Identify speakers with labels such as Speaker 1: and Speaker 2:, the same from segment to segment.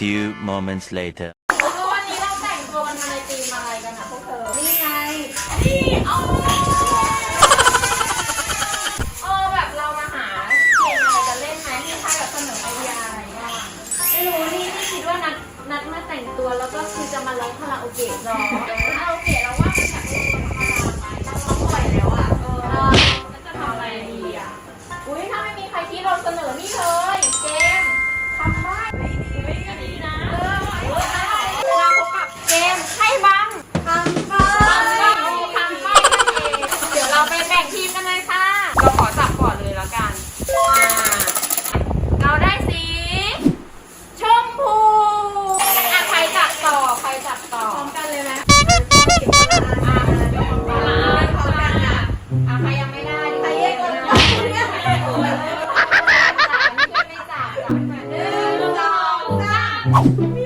Speaker 1: Few moments later.
Speaker 2: วันนี้เราแต่งตัวกันมาในธีมอะไรกันนะพวกเธอ นี่ไง นี่เอาเออแบบเรามาหาเกมอะไรกันเล่นไหมมีใครแบบเสนอไอเดียอะไรบ้างไม่รู้นี่นี่คิดว่านัดนัดมาแต่งตัวแล้วก็คือจะมาร้องคาราโอเกะรอค Oh.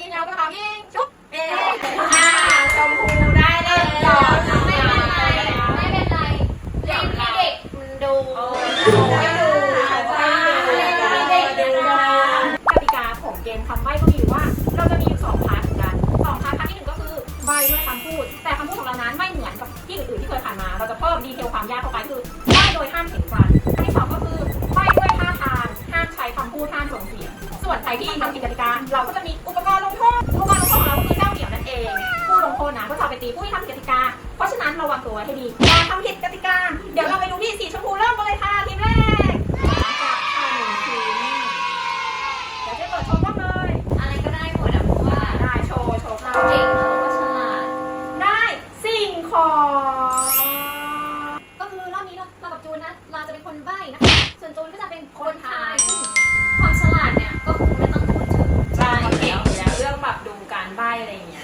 Speaker 2: นยิงยาก็ระเป๋ายิ
Speaker 3: ง
Speaker 2: ชุบเอ๊ะอ่า
Speaker 3: ชมพู
Speaker 2: ได้เล่นก่อไม่เป็นไรไม่เป็นไรเล่นให้เด็กมันดูให้ดูเล่นให้เด็กดูกติกาของเกมคำใบ้ก็มีอยู่ว่า เราจะมีอยู่สองพาร์ทเหมือนกันสองพาร์ทพาร์ทที่หนึ่งก็คือใบ้ด้วยคำพูด แต่คำพูดของเรานั้นไม่เหมือนกับที่อื่นๆที่เคยผ่านมา เราจะเพิ่มดีเทลความยากเข้าไปคือใบ้โดยห้ามเห็นฟันอันที่สองก็คือใบ้ด้วยท่าทางห้ามใช้คำพูดห้ามส่งเสียงส่วนใครที่ทำผิดกติกาเราก็จะมีอุป อง ผู้ลงโทษนะก็จะเอาไปตีผู้ที่ทำผิดกติกา เพราะฉะนั้นระวังตัวไว้ให้ดีอย่าทำผิดกติกา เดี๋ยวเราไปดูที่สีชมพูเริ่มกันเลยค่ะทีมแรกจากค่ะหนึ่งทีมเดี๋ยวจะเปิดโชว์บ้างเลย
Speaker 3: อะไรก็ได้หมดอะเพราะว่า
Speaker 2: ได้โชว์โชว์
Speaker 3: เรา
Speaker 2: เรา
Speaker 3: เก่
Speaker 2: เก่
Speaker 3: ง
Speaker 2: ง
Speaker 3: เราก็ฉลาด
Speaker 2: ได้สิ่งของ
Speaker 3: ก็คือรอบนี้เราเรากับจูนนะเราจะเป็นคนใบ้นะคะ ส่วนจูนก็จะเป็นคนทายซึ่งความฉลาดเนี่ยก็คงไม่ต้องพูดถึง
Speaker 2: ใช่เก่งอยู่แล้วเรื่องแบบดูการใบ้อะไรอย่างเงี้ย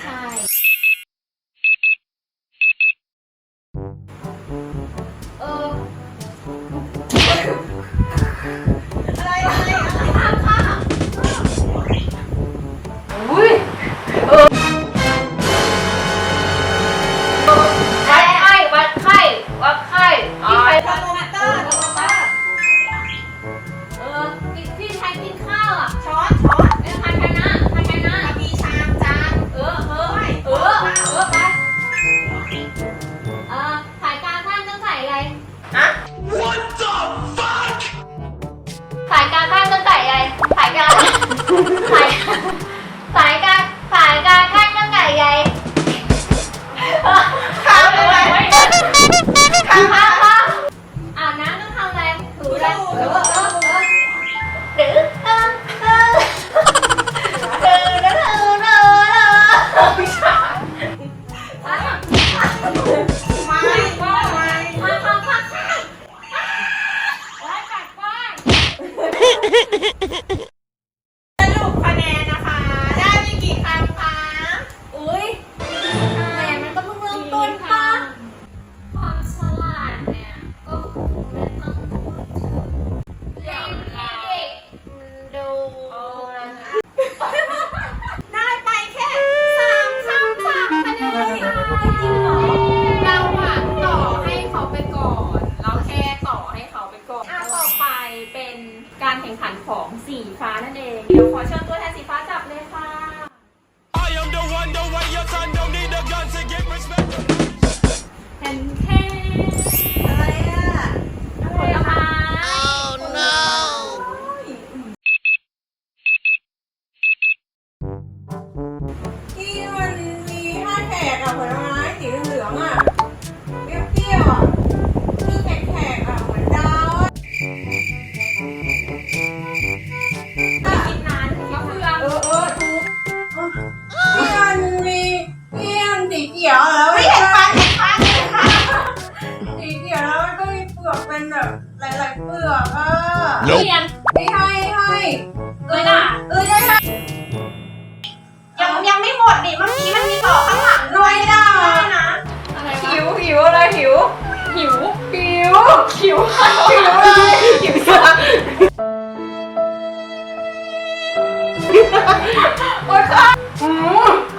Speaker 3: Gua. เขี
Speaker 4: ยวแล้
Speaker 2: วมัน
Speaker 4: ก็มีเป
Speaker 2: ลือกเป็นแบบหลายๆเปลือกอะ
Speaker 4: เรียน
Speaker 2: ให้ให้ให้
Speaker 4: เอ้ยน่ะ
Speaker 2: เอ้ยได้ให้ยังยังไม่หมดดิเมื่อกี้มันมีต่อข้างหลังด้วยนะ
Speaker 4: อะไร
Speaker 2: หิวหิวอะไรหิว
Speaker 4: หิว
Speaker 2: หิว
Speaker 4: หิว
Speaker 2: หิวอะไรหิวจ้ะโอ๊ยค่ะ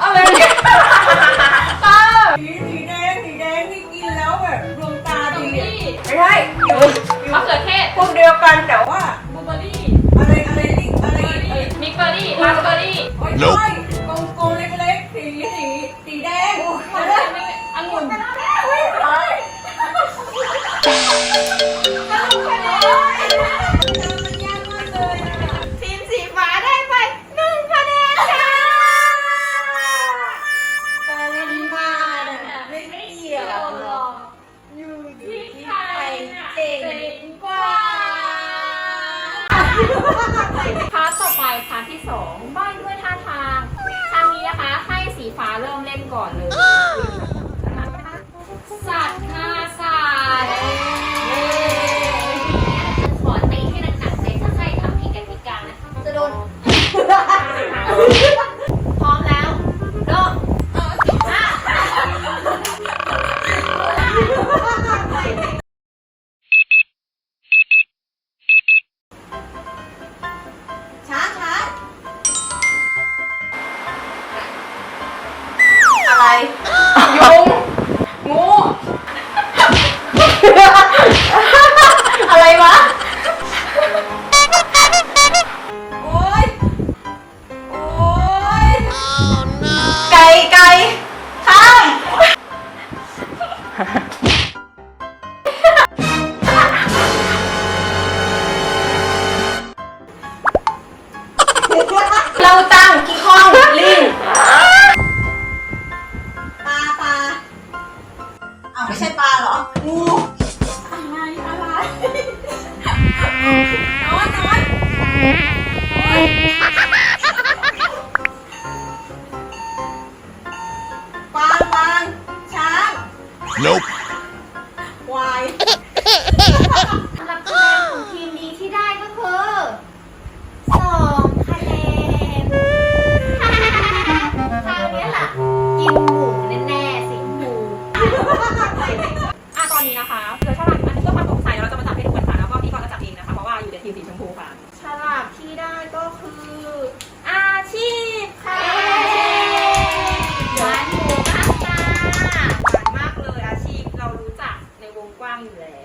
Speaker 2: อะไรเนี่ย
Speaker 4: อ
Speaker 2: ยู่แล้ว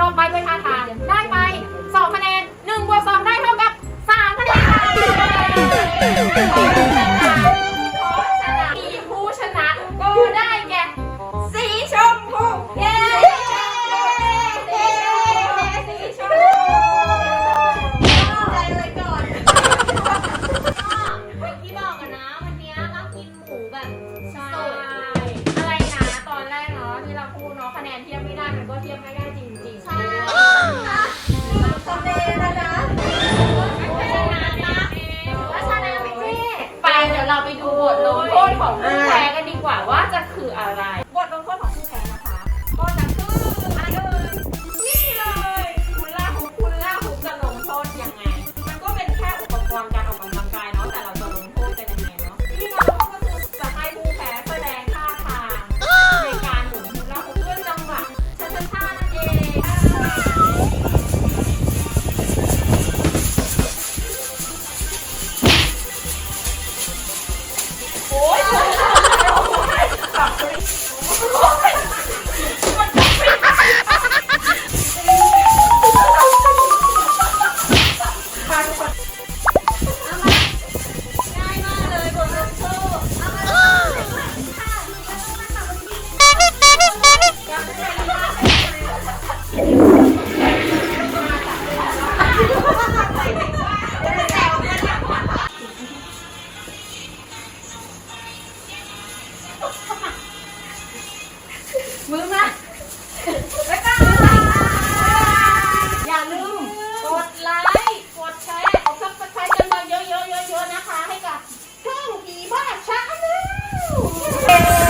Speaker 4: ล
Speaker 2: งไป
Speaker 5: ด้ว
Speaker 4: ยท่าทางได้ไป
Speaker 2: สองคะแนนหนึ่งบวกสองได้เท่ากับสามคะแนนค่ะมีผู้ชนะก็ได้แก่สีชมพูย้สีชมพู
Speaker 3: ใจเลยก่อน
Speaker 2: เมื่อกี้บอกกันนะวันนี้ยเกินหมูแบบใช่อะไรนะตอนแรกเนาะที่เราพูดเนาะคะแนนเทียบไม่ได้มันก็เทียบไม่ได้ ทลงโทษของผู้แพ้กันดีกว่าว่าจะคืออะไร มึงมาไปกันอย่าลืมกดไลค์ กดแชร์ขอดซับสไครต์กันมาเยอะๆๆๆนะคะ ให้กับช่องผีบ้าชาแนล